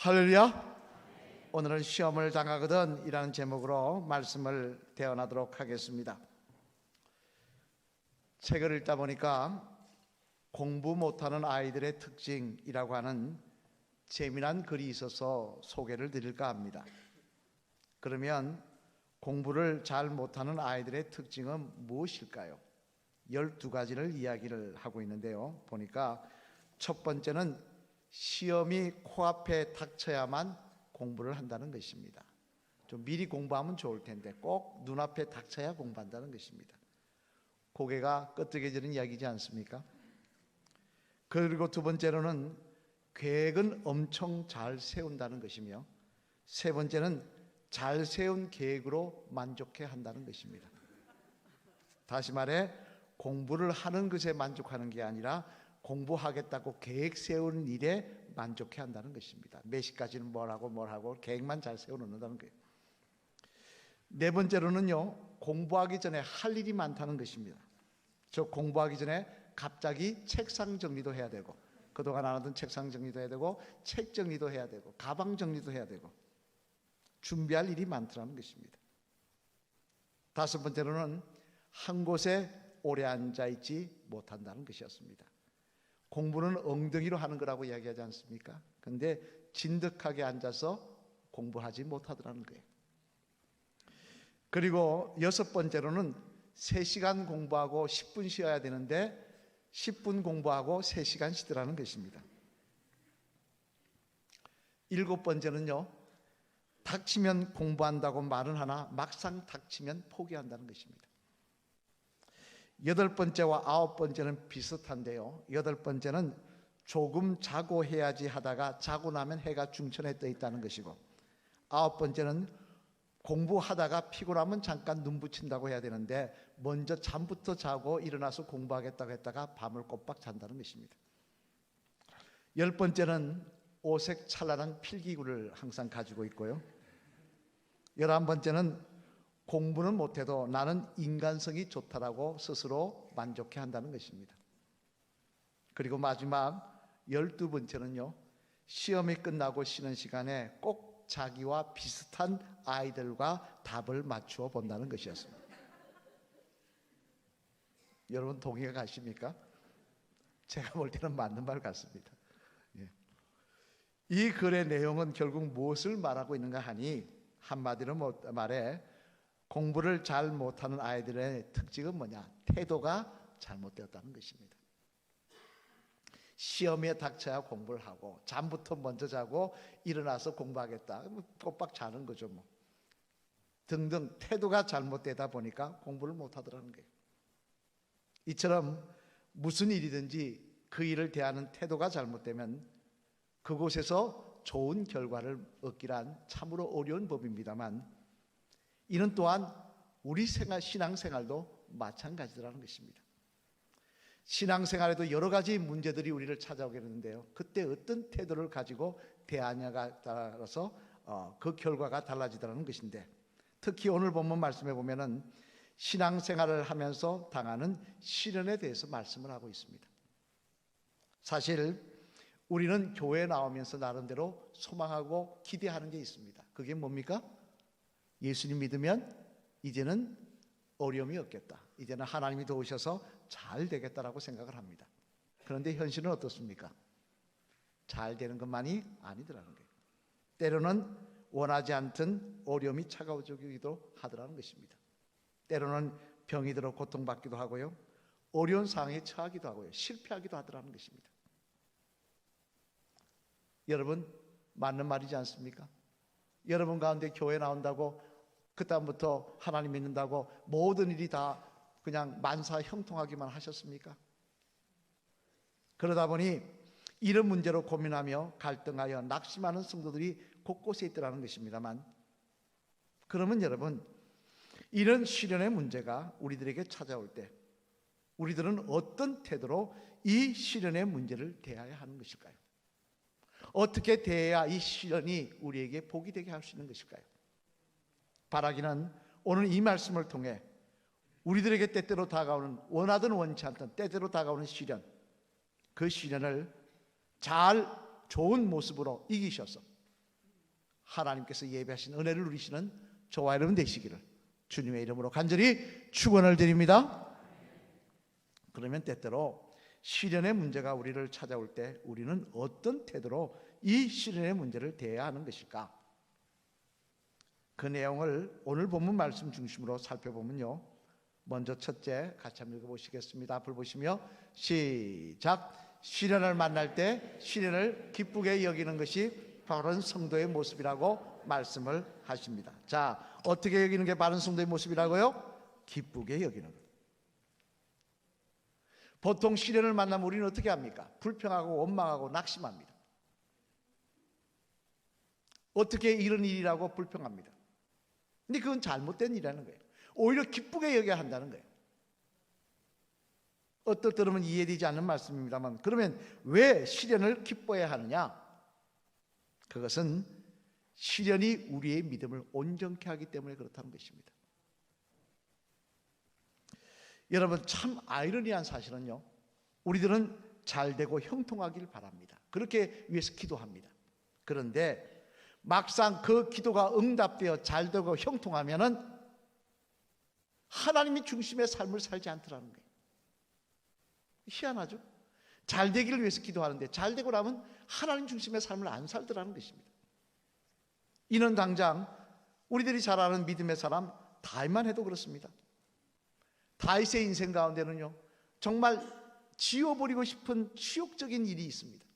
할렐루야. 오늘은 시험을 당하거든 이라는 제목으로 말씀을 대언하도록 하겠습니다. 책을 읽다 보니까 공부 못하는 아이들의 특징이라고 하는 재미난 글이 있어서 소개를 드릴까 합니다. 그러면 공부를 잘 못하는 아이들의 특징은 무엇일까요? 12가지를 이야기를 하고 있는데요. 보니까 첫 번째는 시험이 코앞에 닥쳐야만 공부를 한다는 것입니다. 좀 미리 공부하면 좋을 텐데 꼭 눈앞에 닥쳐야 공부한다는 것입니다. 고개가 끄덕여지는 이야기지 않습니까? 그리고 두 번째로는 계획은 엄청 잘 세운다는 것이며 세 번째는 잘 세운 계획으로 만족해 한다는 것입니다. 다시 말해 공부를 하는 것에 만족하는 게 아니라 공부하겠다고 계획 세우는 일에 만족해 한다는 것입니다. 몇 시까지는 뭘 하고 뭘 하고 계획만 잘 세워 놓는다는 거예요. 네 번째로는요. 공부하기 전에 할 일이 많다는 것입니다. 저 공부하기 전에 갑자기 책상 정리도 해야 되고 그동안 안 하던 책상 정리도 해야 되고 책 정리도 해야 되고 가방 정리도 해야 되고 준비할 일이 많더라는 것입니다. 다섯 번째로는 한 곳에 오래 앉아 있지 못한다는 것이었습니다. 공부는 엉덩이로 하는 거라고 이야기하지 않습니까? 근데 진득하게 앉아서 공부하지 못하더라는 거예요. 그리고 여섯 번째로는 3시간 공부하고 10분 쉬어야 되는데 10분 공부하고 3시간 쉬더라는 것입니다. 일곱 번째는요. 닥치면 공부한다고 말은 하나 막상 닥치면 포기한다는 것입니다. 여덟 번째와 아홉 번째는 비슷한데요. 여덟 번째는 조금 자고 해야지 하다가 자고 나면 해가 중천에 떠 있다는 것이고 아홉 번째는 공부하다가 피곤하면 잠깐 눈 붙인다고 해야 되는데 먼저 잠부터 자고 일어나서 공부하겠다고 했다가 밤을 꼬박 잔다는 것입니다. 열 번째는 오색 찬란한 필기구를 항상 가지고 있고요. 열한 번째는 공부는 못해도 나는 인간성이 좋다라고 스스로 만족해 한다는 것입니다. 그리고 마지막 열두 번째는요, 시험이 끝나고 쉬는 시간에 꼭 자기와 비슷한 아이들과 답을 맞추어 본다는 것이었습니다. 여러분 동의가 가십니까? 제가 볼 때는 맞는 말 같습니다. 예. 이 글의 내용은 결국 무엇을 말하고 있는가 하니 한마디로 뭐, 말해 공부를 잘 못하는 아이들의 특징은 뭐냐? 태도가 잘못되었다는 것입니다. 시험에 닥쳐야 공부를 하고 잠부터 먼저 자고 일어나서 공부하겠다. 뭐 꼬박 자는 거죠, 뭐. 등등 태도가 잘못되다 보니까 공부를 못 하더라는 거예요. 이처럼 무슨 일이든지 그 일을 대하는 태도가 잘못되면 그곳에서 좋은 결과를 얻기란 참으로 어려운 법입니다만 이는 또한 우리 생활, 신앙생활도 마찬가지라는 것입니다. 신앙생활에도 여러 가지 문제들이 우리를 찾아오게 되는데요. 그때 어떤 태도를 가지고 대하냐가 따라서 어, 그 결과가 달라지더라는 것인데 특히 오늘 본문 말씀에 보면은 신앙생활을 하면서 당하는 시련에 대해서 말씀을 하고 있습니다. 사실 우리는 교회 나오면서 나름대로 소망하고 기대하는 게 있습니다. 그게 뭡니까? 예수님 믿으면 이제는 어려움이 없겠다. 이제는 하나님이 도우셔서 잘 되겠다라고 생각을 합니다. 그런데 현실은 어떻습니까? 잘 되는 것만이 아니더라는 거예요. 때로는 원하지 않던 어려움이 차가워지기도 하더라는 것입니다. 때로는 병이 들어 고통받기도 하고요. 어려운 상황에 처하기도 하고요. 실패하기도 하더라는 것입니다. 여러분 맞는 말이지 않습니까? 여러분 가운데 교회 나온다고 그다음부터 하나님 믿는다고 모든 일이 다 그냥 만사 형통하기만 하셨습니까? 그러다 보니 이런 문제로 고민하며 갈등하여 낙심하는 성도들이 곳곳에 있더라는 것입니다만 그러면 여러분 이런 시련의 문제가 우리들에게 찾아올 때 우리들은 어떤 태도로 이 시련의 문제를 대해야 하는 것일까요? 어떻게 대해야 이 시련이 우리에게 복이 되게 할 수 있는 것일까요? 바라기는 오늘 이 말씀을 통해 우리들에게 때때로 다가오는 원하든 원치 않든 때때로 다가오는 시련 그 시련을 잘 좋은 모습으로 이기셔서 하나님께서 예배하신 은혜를 누리시는 저와 여러분 되시기를 주님의 이름으로 간절히 축원을 드립니다. 그러면 때때로 시련의 문제가 우리를 찾아올 때 우리는 어떤 태도로 이 시련의 문제를 대해야 하는 것일까? 그 내용을 오늘 본문 말씀 중심으로 살펴보면요. 먼저 첫째 같이 한번 읽어보시겠습니다. 앞을 보시며 시작. 시련을 만날 때 시련을 기쁘게 여기는 것이 바른 성도의 모습이라고 말씀을 하십니다. 자, 어떻게 여기는 게 바른 성도의 모습이라고요? 기쁘게 여기는 것. 보통 시련을 만나면 우리는 어떻게 합니까? 불평하고 원망하고 낙심합니다. 어떻게 이런 일이라고 불평합니다. 근데 그건 잘못된 일이라는 거예요. 오히려 기쁘게 여겨야 한다는 거예요. 어떨 때는 이해되지 않는 말씀입니다만 그러면 왜 시련을 기뻐해야 하느냐? 그것은 시련이 우리의 믿음을 온전케 하기 때문에 그렇다는 것입니다. 여러분 참 아이러니한 사실은요. 우리들은 잘 되고 형통하길 바랍니다. 그렇게 위해서 기도합니다. 그런데 막상 그 기도가 응답되어 잘 되고 형통하면은 하나님이 중심의 삶을 살지 않더라는 거예요. 희한하죠? 잘 되기를 위해서 기도하는데 잘 되고 나면 하나님 중심의 삶을 안 살더라는 것입니다. 이는 당장 우리들이 잘 아는 믿음의 사람 다윗만 해도 그렇습니다. 다윗의 인생 가운데는요. 정말 지워버리고 싶은 치욕적인 일이 있습니다.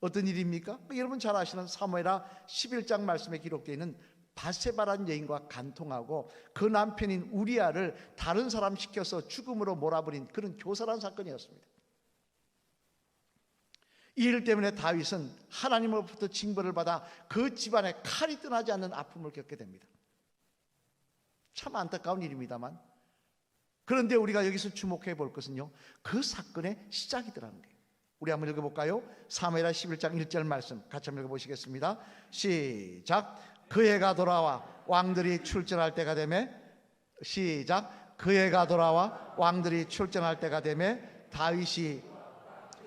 어떤 일입니까? 여러분 잘 아시는 사무엘하 11장 말씀에 기록되어 있는 바세바란 여인과 간통하고 그 남편인 우리아를 다른 사람 시켜서 죽음으로 몰아버린 그런 교사란 사건이었습니다. 이 일 때문에 다윗은 하나님으로부터 징벌을 받아 그 집안에 칼이 떠나지 않는 아픔을 겪게 됩니다. 참 안타까운 일입니다만 그런데 우리가 여기서 주목해 볼 것은요. 그 사건의 시작이더라는 거예요. 우리 한번 읽어볼까요? 사무엘하 11장 1절 말씀 같이 한번 읽어보시겠습니다. 시작. 그 해가 돌아와 왕들이 출전할 때가 되매 시작. 그 해가 돌아와 왕들이 출전할 때가 되매 다윗이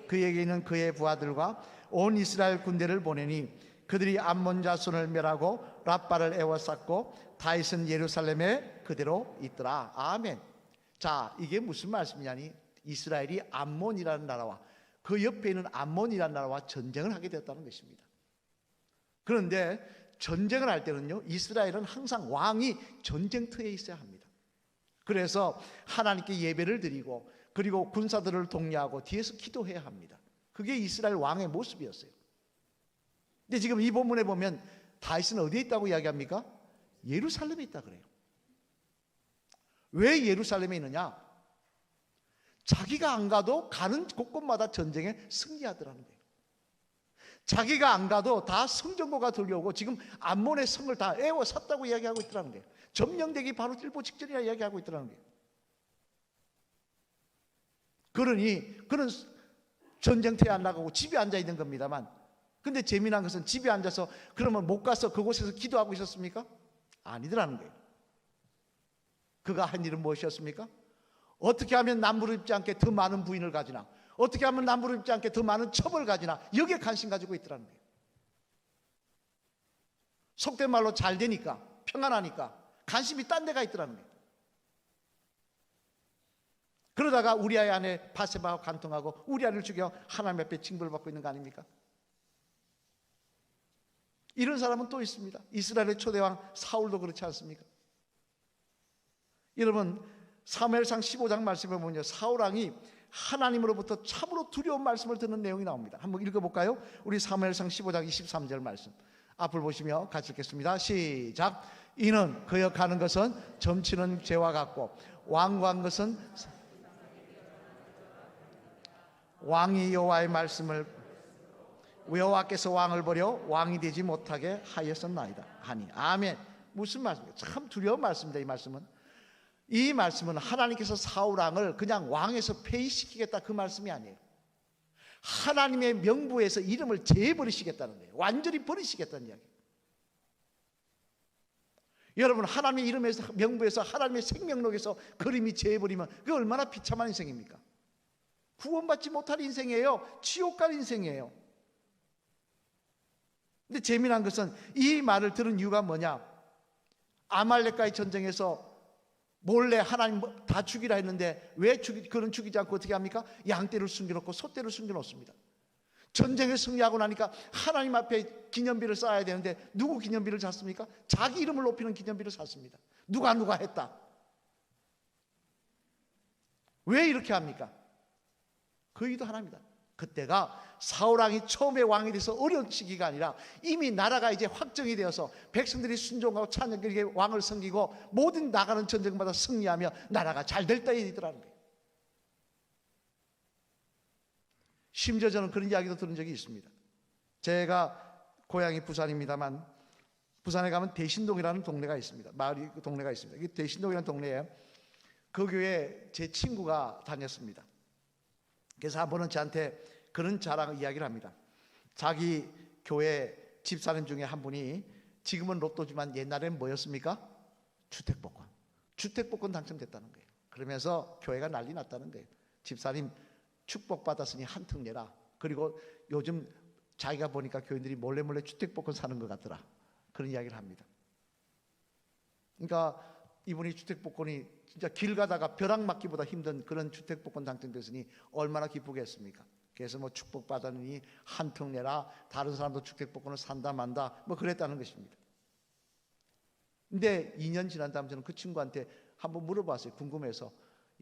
그에게 있는 그의 부하들과 온 이스라엘 군대를 보내니 그들이 암몬 자손을 멸하고 라빠를 에워쌌고 다윗은 예루살렘에 그대로 있더라. 아멘. 자, 이게 무슨 말씀이냐니 이스라엘이 암몬이라는 나라와 그 옆에 있는 암몬이라는 나라와 전쟁을 하게 되었다는 것입니다. 그런데 전쟁을 할 때는요, 이스라엘은 항상 왕이 전쟁터에 있어야 합니다. 그래서 하나님께 예배를 드리고 그리고 군사들을 독려하고 뒤에서 기도해야 합니다. 그게 이스라엘 왕의 모습이었어요. 근데 지금 이 본문에 보면 다윗은 어디에 있다고 이야기합니까? 예루살렘에 있다 그래요. 왜 예루살렘에 있느냐? 자기가 안 가도 가는 곳곳마다 전쟁에 승리하더라는 거예요. 자기가 안 가도 다 성전고가 들려오고 지금 암몬의 성을 다 애워 샀다고 이야기하고 있더라는 거예요. 점령되기 바로 일보 직전이라 이야기하고 있더라는 거예요. 그러니 그는 전쟁터에 안 나가고 집에 앉아 있는 겁니다만 근데 재미난 것은 집에 앉아서 그러면 못 가서 그곳에서 기도하고 있었습니까? 아니더라는 거예요. 그가 한 일은 무엇이었습니까? 어떻게 하면 남부를 입지 않게 더 많은 부인을 가지나 어떻게 하면 남부를 입지 않게 더 많은 첩을 가지나 여기에 관심 가지고 있더라는 거예요. 속된 말로 잘 되니까 평안하니까 관심이 딴 데가 있더라는 거예요. 그러다가 우리 아이 안에 바세바와 간통하고 우리 아이를 죽여 하나님 앞에 징벌을 받고 있는 거 아닙니까? 이런 사람은 또 있습니다. 이스라엘의 초대왕 사울도 그렇지 않습니까? 여러분 사무엘상 15장 말씀에 보면요. 사울 왕이 하나님으로부터 참으로 두려운 말씀을 듣는 내용이 나옵니다. 한번 읽어 볼까요? 우리 사무엘상 15장 23절 말씀. 앞을 보시며 같이 읽겠습니다. 시작. 이는 그여 가는 것은 점치는 죄와 같고 왕관 것은 왕이 여호와의 말씀을 여호와께서 왕을 버려 왕이 되지 못하게 하였었나이다 하니 아멘 무슨 말씀이에요? 참 두려운 말씀입니다 이 말씀은 이 말씀은 하나님께서 사울 왕을 그냥 왕에서 폐위시키겠다 그 말씀이 아니에요 하나님의 명부에서 이름을 제버리시겠다는 거예요 완전히 버리시겠다는 이야기 여러분 하나님의 이름에서 명부에서 하나님의 생명록에서 그림이 제버리면 그 얼마나 비참한 인생입니까? 구원받지 못할 인생이에요. 지옥 갈 인생이에요. 근데 재미난 것은 이 말을 들은 이유가 뭐냐? 아말렉과의 전쟁에서 몰래 하나님 뭐다 죽이라 했는데 왜 죽이, 그런 죽이지 않고 어떻게 합니까? 양떼를 숨겨놓고 소떼를 숨겨놓습니다. 전쟁에 승리하고 나니까 하나님 앞에 기념비를 쌓아야 되는데 누구 기념비를 샀습니까? 자기 이름을 높이는 기념비를 샀습니다. 누가 누가 했다. 왜 이렇게 합니까? 그 의도 하나입니다. 그때가 사울왕이 처음에 왕이 돼서 어려운 시기가 아니라 이미 나라가 이제 확정이 되어서 백성들이 순종하고 찬양에게 왕을 섬기고 모든 나가는 전쟁마다 승리하며 나라가 잘 될 때이더라는 거예요. 심지어 저는 그런 이야기도 들은 적이 있습니다. 제가 고향이 부산입니다만 부산에 가면 대신동이라는 동네가 있습니다. 마을이 그 동네가 있습니다. 이 대신동이라는 동네에 그 교회에 제 친구가 다녔습니다. 그래서 한 번은 저한테 그런 자랑 이야기를 합니다. 자기 교회 집사님 중에 한 분이 지금은 로또지만 옛날엔 뭐였습니까? 주택복권. 주택복권 당첨됐다는 거예요. 그러면서 교회가 난리 났다는 거예요. 집사님 축복받았으니 한턱 내라. 그리고 요즘 자기가 보니까 교인들이 몰래 몰래 주택복권 사는 것 같더라. 그런 이야기를 합니다. 그러니까 이분이 주택복권이 진짜 길 가다가 벼락 맞기보다 힘든 그런 주택복권 당첨됐으니 얼마나 기쁘겠습니까? 그래서 뭐 축복받았느니 한턱 내라 다른 사람도 주택복권을 산다 만다 뭐 그랬다는 것입니다. 근데 2년 지난 다음 저는 그 친구한테 한번 물어봤어요. 궁금해서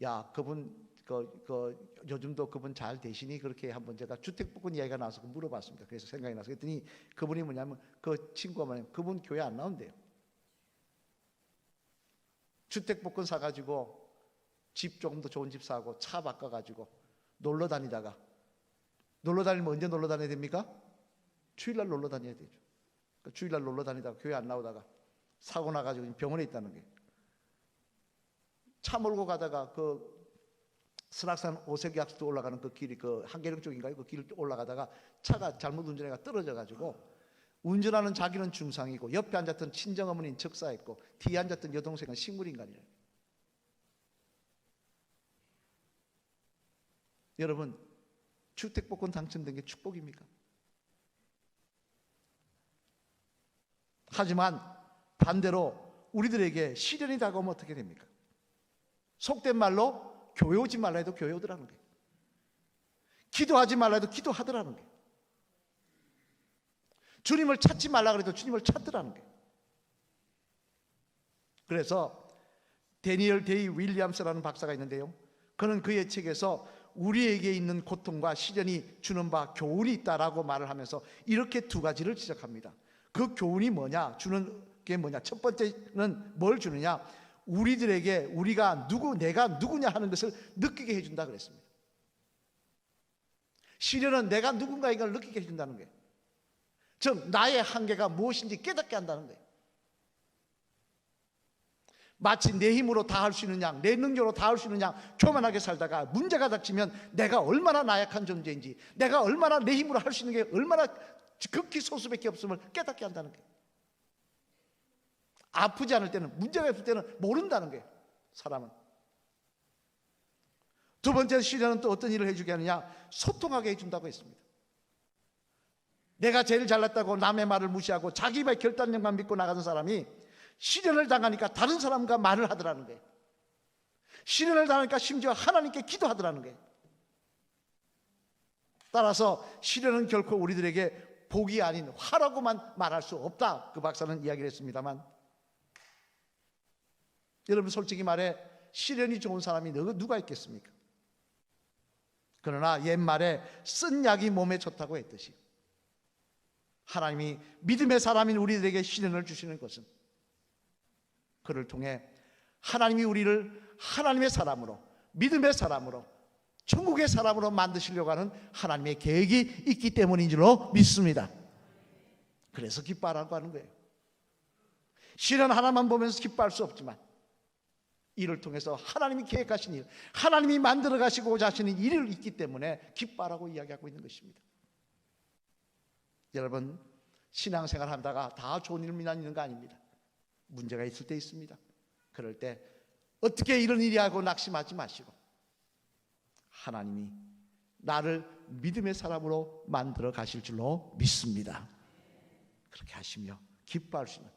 야 그분 그, 그 요즘도 그분 잘 되시니 그렇게 한번 제가 주택복권 이야기가 나와서 물어봤습니다. 그래서 생각이 나서 그랬더니 그분이 뭐냐면 그 친구가 뭐냐면 그분 교회 안 나온대요. 주택복권 사가지고 집 조금 더 좋은 집 사고 차 바꿔가지고 놀러 다니다가 놀러 다니면 언제 놀러 다녀야 됩니까? 주일날 놀러 다녀야 되죠. 그러니까 주일날 놀러 다니다가 교회 안 나오다가 사고 나가지고 병원에 있다는 게. 차 몰고 가다가 그 설악산 오색약수도 올라가는 그 길이 그 한계령 쪽인가요? 그 길을 올라가다가 차가 잘못 운전해가 떨어져 가지고 운전하는 자기는 중상이고 옆에 앉았던 친정어머니는 적사했고 뒤에 앉았던 여동생은 식물인간이에요. 여러분 주택복권 당첨된 게 축복입니까? 하지만 반대로 우리들에게 시련이 다가오면 어떻게 됩니까? 속된 말로 교회 오지 말라 해도 교회 오더라는 거예요. 기도하지 말라 해도 기도하더라는 거예요. 주님을 찾지 말라 그래도 주님을 찾더라는 거예요. 그래서 데니얼 데이 윌리엄스라는 박사가 있는데요. 그는 그의 책에서 우리에게 있는 고통과 시련이 주는 바 교훈이 있다라고 말을 하면서 이렇게 두 가지를 지적합니다. 그 교훈이 뭐냐? 주는 게 뭐냐? 첫 번째는 뭘 주느냐? 우리들에게 우리가 누구 내가 누구냐 하는 것을 느끼게 해준다 그랬습니다. 시련은 내가 누군가 이걸 느끼게 해준다는 거예요. 즉 나의 한계가 무엇인지 깨닫게 한다는 거예요. 마치 내 힘으로 다 할 수 있는 양, 내 능력으로 다 할 수 있는 양 교만하게 살다가 문제가 닥치면 내가 얼마나 나약한 존재인지, 내가 얼마나 내 힘으로 할 수 있는 게 얼마나 극히 소수밖에 없음을 깨닫게 한다는 거예요. 아프지 않을 때는 문제가 없을 때는 모른다는 거예요. 사람은. 두 번째 시련은 또 어떤 일을 해주게 하느냐? 소통하게 해준다고 했습니다. 내가 제일 잘났다고 남의 말을 무시하고 자기 말 결단력만 믿고 나가는 사람이 시련을 당하니까 다른 사람과 말을 하더라는 거예요. 시련을 당하니까 심지어 하나님께 기도하더라는 거예요. 따라서 시련은 결코 우리들에게 복이 아닌 화라고만 말할 수 없다. 그 박사는 이야기를 했습니다만 여러분 솔직히 말해 시련이 좋은 사람이 누가 있겠습니까? 그러나 옛말에 쓴 약이 몸에 좋다고 했듯이 하나님이 믿음의 사람인 우리들에게 시련을 주시는 것은 그를 통해 하나님이 우리를 하나님의 사람으로 믿음의 사람으로 천국의 사람으로 만드시려고 하는 하나님의 계획이 있기 때문인 줄로 믿습니다. 그래서 기뻐하라고 하는 거예요. 시련 하나만 보면서 기뻐할 수 없지만 이를 통해서 하나님이 계획하신 일, 하나님이 만들어 가시고자 하시는 일이 있기 때문에 기뻐하라고 이야기하고 있는 것입니다. 여러분 신앙생활 한다가 다 좋은 일만 있는 거 아닙니다. 문제가 있을 때 있습니다. 그럴 때 어떻게 이런 일이 하고 낙심하지 마시고 하나님이 나를 믿음의 사람으로 만들어 가실 줄로 믿습니다. 그렇게 하시며 기뻐할 수 있는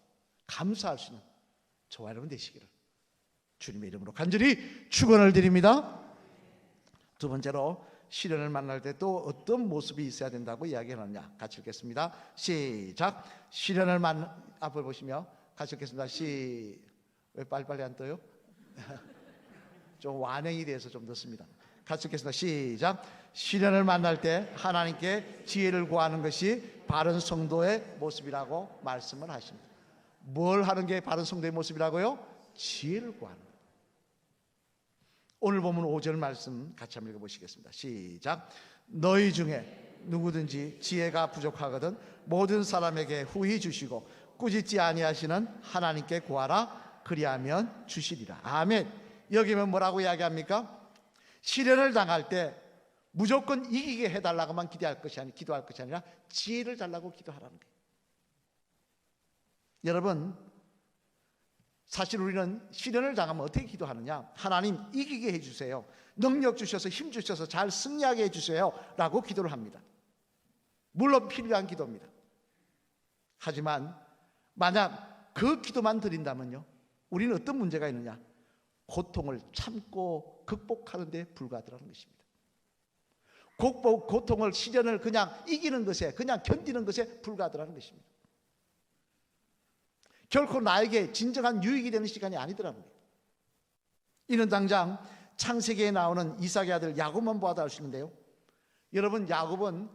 감사할 수 있는 저와 여러분 되시기를 주님의 이름으로 간절히 축원을 드립니다. 두 번째로 시련을 만날 때 또 어떤 모습이 있어야 된다고 이야기하느냐 같이 읽겠습니다. 시작. 시련을 만 앞을 보시며 같이 읽겠습니다. 시왜 빨리빨리 안 떠요? 좀 완행이 돼서 좀 늦습니다. 같이 읽겠습니다. 시작. 시련을 만날 때 하나님께 지혜를 구하는 것이 바른 성도의 모습이라고 말씀을 하십니다. 뭘 하는 게 바른 성도의 모습이라고요? 지혜를 구하는 것. 오늘 보면 5절 말씀 같이 한번 읽어보시겠습니다. 시작. 너희 중에 누구든지 지혜가 부족하거든 모든 사람에게 후히 주시고 꾸짖지 아니하시는 하나님께 구하라 그리하면 주시리라. 아멘. 여기면 뭐라고 이야기합니까? 시련을 당할 때 무조건 이기게 해달라고만 기도할 것이 아니 기도할 것이 아니라 지혜를 달라고 기도하라는 거예요. 여러분 사실 우리는 시련을 당하면 어떻게 기도하느냐? 하나님 이기게 해주세요. 능력 주셔서 힘 주셔서 잘 승리하게 해주세요.라고 기도를 합니다. 물론 필요한 기도입니다. 하지만 만약 그 기도만 드린다면요, 우리는 어떤 문제가 있느냐? 고통을 참고 극복하는 데 불과하다는 것입니다. 극복, 고통을 시련을 그냥 이기는 것에, 그냥 견디는 것에 불과하다는 것입니다. 결코 나에게 진정한 유익이 되는 시간이 아니더라는 거예요. 이는 당장 창세기에 나오는 이삭의 아들 야곱만 보아도 알 수 있는데요. 여러분 야곱은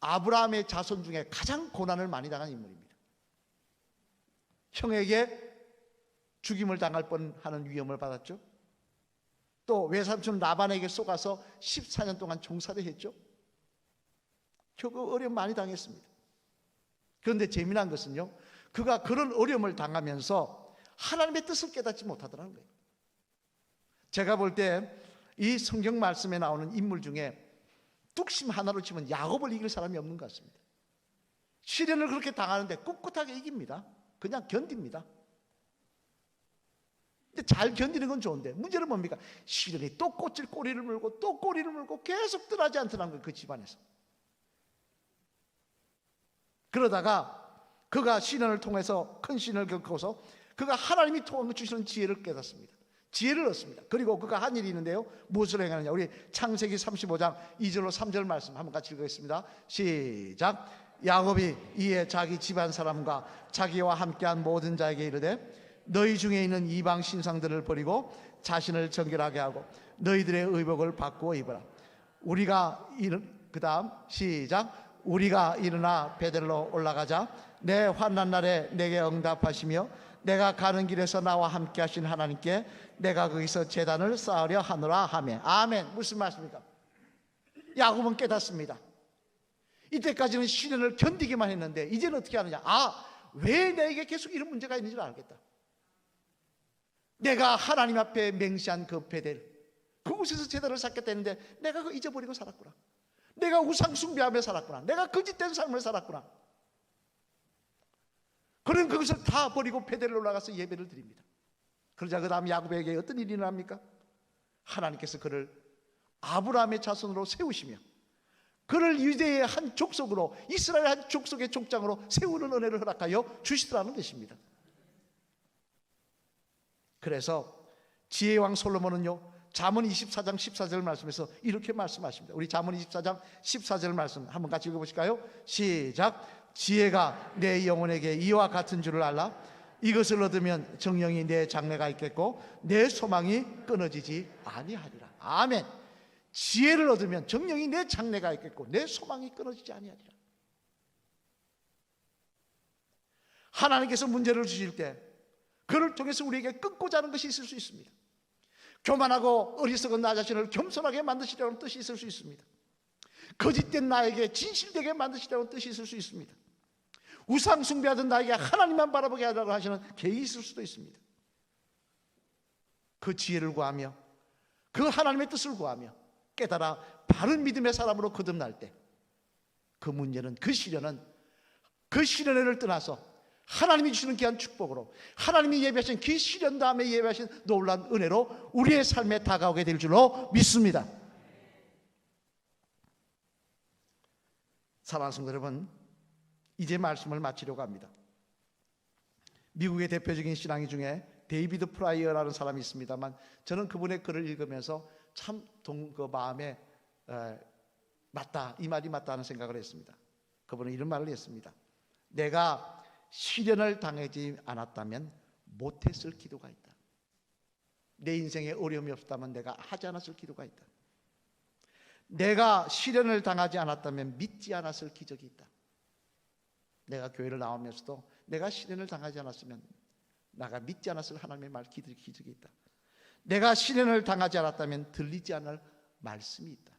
아브라함의 자손 중에 가장 고난을 많이 당한 인물입니다. 형에게 죽임을 당할 뻔하는 위험을 받았죠. 또 외삼촌 라반에게 속아서 14년 동안 종살이 했죠. 결국 어려움 많이 당했습니다. 그런데 재미난 것은요. 그가 그런 어려움을 당하면서 하나님의 뜻을 깨닫지 못하더라는 거예요. 제가 볼 때 이 성경 말씀에 나오는 인물 중에 뚝심 하나로 치면 야곱을 이길 사람이 없는 것 같습니다. 시련을 그렇게 당하는데 꿋꿋하게 이깁니다. 그냥 견딥니다. 근데 잘 견디는 건 좋은데 문제는 뭡니까? 시련이 또 꽃을 꼬리를 물고 또 꼬리를 물고 계속 떠나지 않더라는 거예요. 그 집안에서. 그러다가 그가 시련을 통해서 큰 시련을 겪어서 그가 하나님이 통해 주시는 지혜를 깨닫습니다. 지혜를 얻습니다. 그리고 그가 한 일이 있는데요. 무엇을 행하느냐? 우리 창세기 35장 2절로 3절 말씀 한번 같이 읽겠습니다. 시작. 야곱이 이에 자기 집안 사람과 자기와 함께한 모든 자에게 이르되 너희 중에 있는 이방 신상들을 버리고 자신을 정결하게 하고 너희들의 의복을 바꾸어 입어라. 우리가 이르 그다음 시작. 우리가 일어나 베델로 올라가자. 내 환난 날에 내게 응답하시며 내가 가는 길에서 나와 함께 하신 하나님께 내가 거기서 재단을 쌓으려 하노라 하며. 아멘. 무슨 말씀입니까? 야곱은 깨닫습니다. 이때까지는 시련을 견디기만 했는데 이제는 어떻게 하느냐? 아 왜 내게 계속 이런 문제가 있는지를 알겠다. 내가 하나님 앞에 맹세한 그 베델 그곳에서 재단을 쌓겠다 했는데 내가 그 잊어버리고 살았구나. 내가 우상 숭배하며 살았구나. 내가 거짓된 삶을 살았구나 그런 그것을 다 버리고 베델로 올라가서 예배를 드립니다. 그러자 그 다음 야곱에게 어떤 일이 일어납니까? 하나님께서 그를 아브라함의 자손으로 세우시며 그를 유대의 한 족속으로 이스라엘 한 족속의 족장으로 세우는 은혜를 허락하여 주시더라는 것입니다. 그래서 지혜의 왕 솔로몬은요 잠언 24장 14절 말씀에서 이렇게 말씀하십니다. 우리 잠언 24장 14절 말씀 한번 같이 읽어 보실까요? 시작. 지혜가 내 영혼에게 이와 같은 줄을 알라. 이것을 얻으면 정령이 내 장래가 있겠고 내 소망이 끊어지지 아니하리라. 아멘. 지혜를 얻으면 정령이 내 장래가 있겠고 내 소망이 끊어지지 아니하리라. 하나님께서 문제를 주실 때 그를 통해서 우리에게 끊고자 하는 것이 있을 수 있습니다. 교만하고 어리석은 나 자신을 겸손하게 만드시려는 뜻이 있을 수 있습니다. 거짓된 나에게 진실되게 만드시려는 뜻이 있을 수 있습니다. 우상 숭배하던 나에게 하나님만 바라보게 하라고 하시는 계획이 있을 수도 있습니다. 그 지혜를 구하며 그 하나님의 뜻을 구하며 깨달아 바른 믿음의 사람으로 거듭날 때 그 문제는 그 시련은 그 시련을 떠나서 하나님이 주시는 귀한 축복으로 하나님이 예배하신 그 시련 다음에 예배하신 놀라운 은혜로 우리의 삶에 다가오게 될 줄로 믿습니다. 사랑하는 성도 여러분, 이제 말씀을 마치려고 합니다. 미국의 대표적인 신앙이 중에 데이비드 프라이어라는 사람이 있습니다만 저는 그분의 글을 읽으면서 참 그 마음에 에, 맞다 이 말이 맞다 하는 생각을 했습니다. 그분은 이런 말을 했습니다. 내가 시련을 당하지 않았다면 못했을 기도가 있다. 내 인생에 어려움이 없다면 내가 하지 않았을 기도가 있다. 내가 시련을 당하지 않았다면 믿지 않았을 기적이 있다. 내가 교회를 나오면서도 내가 시련을 당하지 않았으면 나가 믿지 않았을 하나님의 말 기적, 기적이 있다. 내가 시련을 당하지 않았다면 들리지 않을 말씀이 있다.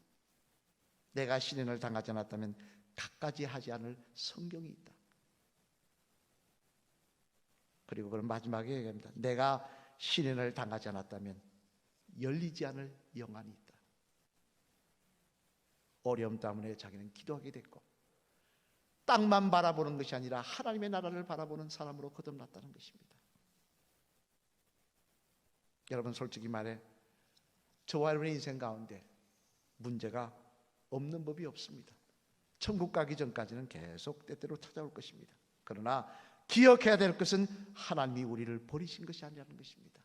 내가 시련을 당하지 않았다면 갖가지 하지 않을 성경이 있다. 그리고 그런 마지막에 얘기합니다. 내가 시련을 당하지 않았다면 열리지 않을 영안이 있다. 어려움 때문에 자기는 기도하게 됐고 땅만 바라보는 것이 아니라 하나님의 나라를 바라보는 사람으로 거듭났다는 것입니다. 여러분 솔직히 말해 저와 여러분의 인생 가운데 문제가 없는 법이 없습니다. 천국 가기 전까지는 계속 때때로 찾아올 것입니다. 그러나 기억해야 될 것은 하나님이 우리를 버리신 것이 아니라는 것입니다.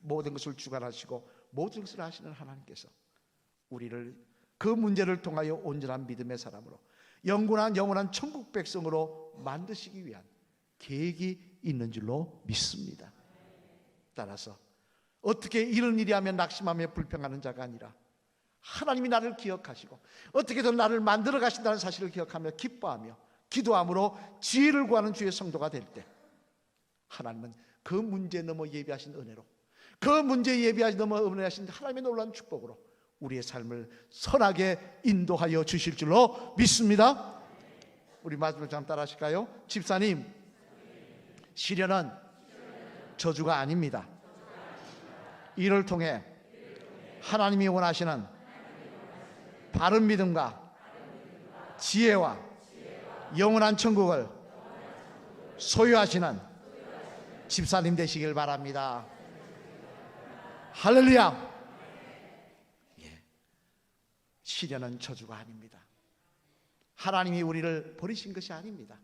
모든 것을 주관하시고 모든 것을 하시는 하나님께서 우리를 그 문제를 통하여 온전한 믿음의 사람으로 영원한 영원한 천국 백성으로 만드시기 위한 계획이 있는 줄로 믿습니다. 따라서 어떻게 이런 일이 하면 낙심하며 불평하는 자가 아니라 하나님이 나를 기억하시고 어떻게든 나를 만들어 가신다는 사실을 기억하며 기뻐하며 기도함으로 지혜를 구하는 주의 성도가 될 때 하나님은 그 문제 넘어 예비하신 은혜로 그 문제 예비하신 넘어 은혜하신 하나님의 놀라운 축복으로 우리의 삶을 선하게 인도하여 주실 줄로 믿습니다. 우리 마지막 잠 따라 하실까요? 집사님, 시련은 저주가 아닙니다. 이를 통해 하나님이 원하시는 바른 믿음과 지혜와 영원한 천국을 소유하시는 집사님 되시길 바랍니다. 할렐루야. 예. 시련은 저주가 아닙니다. 하나님이 우리를 버리신 것이 아닙니다.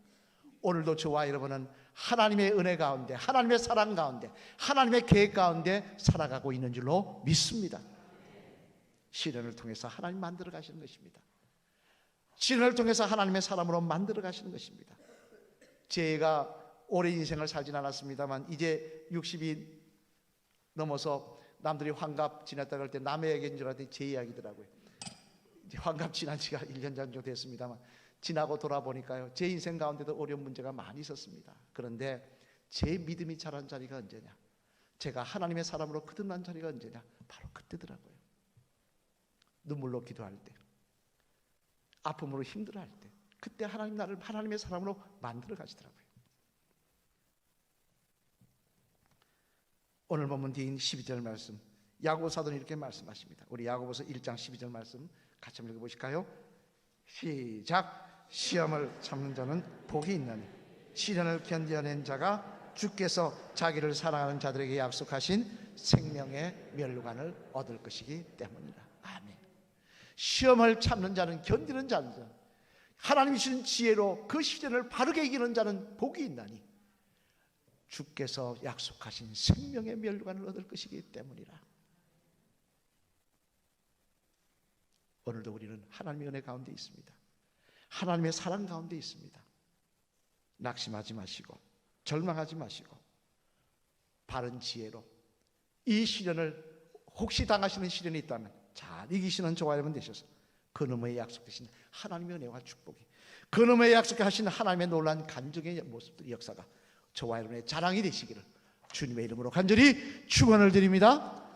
오늘도 저와 여러분은 하나님의 은혜 가운데, 하나님의 사랑 가운데, 하나님의 계획 가운데 살아가고 있는 줄로 믿습니다. 시련을 통해서 하나님 만들어 가시는 것입니다. 시련을 통해서 하나님의 사람으로 만들어 가시는 것입니다. 제가 오랜 인생을 살진 않았습니다만 이제 60이 넘어서 남들이 환갑 지났다 그럴 때 남의 얘기인 줄 알았더니 제 이야기더라고요. 환갑 지난 지가 1년 정도 됐습니다만 지나고 돌아보니까요. 제 인생 가운데도 어려운 문제가 많이 있었습니다. 그런데 제 믿음이 자란 자리가 언제냐? 제가 하나님의 사람으로 거듭난 자리가 언제냐? 바로 그때더라고요. 눈물로 기도할 때, 아픔으로 힘들어할 때, 그때 하나님 나를 하나님의 사람으로 만들어 가시더라고요. 오늘 본문 뒤인 12절 말씀, 야고보 사도는 이렇게 말씀하십니다. 우리 야고보서 1장 12절 말씀 같이 한번 읽어보실까요? 시작. 시험을 참는 자는 복이 있나니 시련을 견뎌낸 자가 주께서 자기를 사랑하는 자들에게 약속하신 생명의 멸류관을 얻을 것이기 때문이라. 아멘. 시험을 참는 자는 견디는 자는 하나님이 주신 지혜로 그 시련을 바르게 이기는 자는 복이 있나니 주께서 약속하신 생명의 멸류관을 얻을 것이기 때문이라. 오늘도 우리는 하나님의 은혜 가운데 있습니다. 하나님의 사랑 가운데 있습니다. 낙심하지 마시고 절망하지 마시고 바른 지혜로 이 시련을 혹시 당하시는 시련이 있다면 잘 이기시는 저와 여러분 되셔서 그놈의 약속되신 하나님의 은혜와 축복이 그놈의 약속하신 하나님의 놀란 간증의 모습들 역사가 저와 여러분의 자랑이 되시기를 주님의 이름으로 간절히 축원을 드립니다.